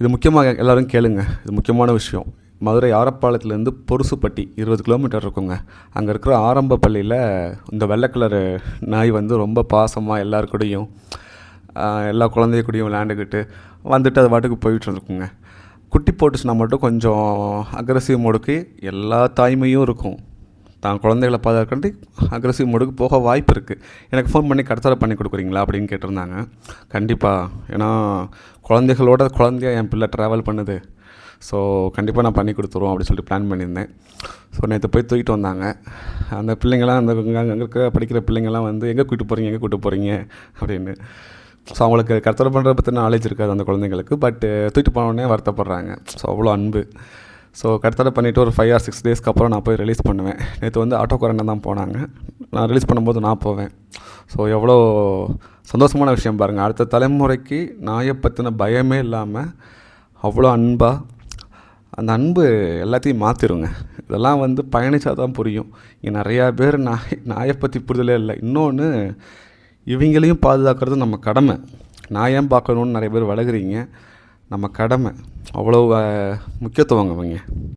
இது முக்கியமாக எல்லோரும் கேளுங்க. இது முக்கியமான விஷயம். மதுரை ஆரப்பாளையத்துலேருந்து பொருசுப்பட்டி இருபது கிலோமீட்டர் இருக்குங்க. அங்கே இருக்கிற ஆரம்ப பள்ளியில் இந்த வெள்ளை கலரு நாய் வந்து ரொம்ப பாசமாக எல்லாருக்கூடையும் எல்லா குழந்தைய கூடயும் விளையாண்டுக்கிட்டு வந்துட்டு அது பாட்டுக்கு போயிட்டு இருக்குங்க. குட்டி போட்டுச்சுன்னா மட்டும் கொஞ்சம் அக்ரஸிவ் முடுக்கி எல்லா தாய்மையும் இருக்கும். தான் குழந்தைகளை பாதுகாக்காண்டி அக்ரஸிவ் மோடுக்கு போக வாய்ப்பு இருக்குது எனக்கு ஃபோன் பண்ணி கடத்தலை பண்ணி கொடுக்குறீங்களா அப்படின்னு கேட்டிருந்தாங்க. கண்டிப்பாக ஏன்னா குழந்தைகளோட குழந்தையா என் பிள்ளை ட்ராவல் பண்ணுது. ஸோ கண்டிப்பாக நான் பண்ணி கொடுத்துருவோம் அப்படின்னு சொல்லிட்டு பிளான் பண்ணியிருந்தேன். ஸோ நேற்று போய் தூக்கிட்டு வந்தாங்க. அந்த பிள்ளைங்களாம் அந்த அங்கே அங்கே இருக்க படிக்கிற பிள்ளைங்கள்லாம் வந்து எங்கே கூப்பிட்டு போகிறீங்க எங்கே கூப்பிட்டு போகிறீங்க அப்படின்னு. ஸோ அவங்களுக்கு கருத்தரை பண்ணுற பற்றி நாலேஜ் இருக்காது அந்த குழந்தைங்களுக்கு. பட்டு தூக்கிட்டு போனோடனே வருத்தப்படுறாங்க. ஸோ அவ்வளோ அன்பு. ஸோ கருத்தரை பண்ணிவிட்டு ஒரு ஃபைவ் ஆர் சிக்ஸ் டேஸ்க்கு அப்புறம் நான் போய் ரிலீஸ் பண்ணுவேன். நேற்று வந்து ஆட்டோ குரண்டன் தான் போனாங்க. நான் ரிலீஸ் பண்ணும்போது நான் போவேன். ஸோ எவ்வளோ சந்தோஷமான விஷயம் பாருங்கள் அடுத்த தலைமுறைக்கு நாயை பற்றின பயமே இல்லாமல் அவ்வளோ அன்பாக அந்த அன்பு எல்லாத்தையும் மாற்றிருங்க இதெல்லாம் வந்து பயணிச்சா தான் புரியும். இங்கே நிறையா பேர் நாய் நாயை பற்றி புரிதலே இல்லை. இன்னொன்று இவங்களையும் பாதுகாக்கிறது நம்ம கடமை. நான் ஏன் பார்க்கணுன்னு நிறைய பேர் வளர்குறீங்க. நம்ம கடமை. அவ்வளோ முக்கியத்துவங்க அவங்க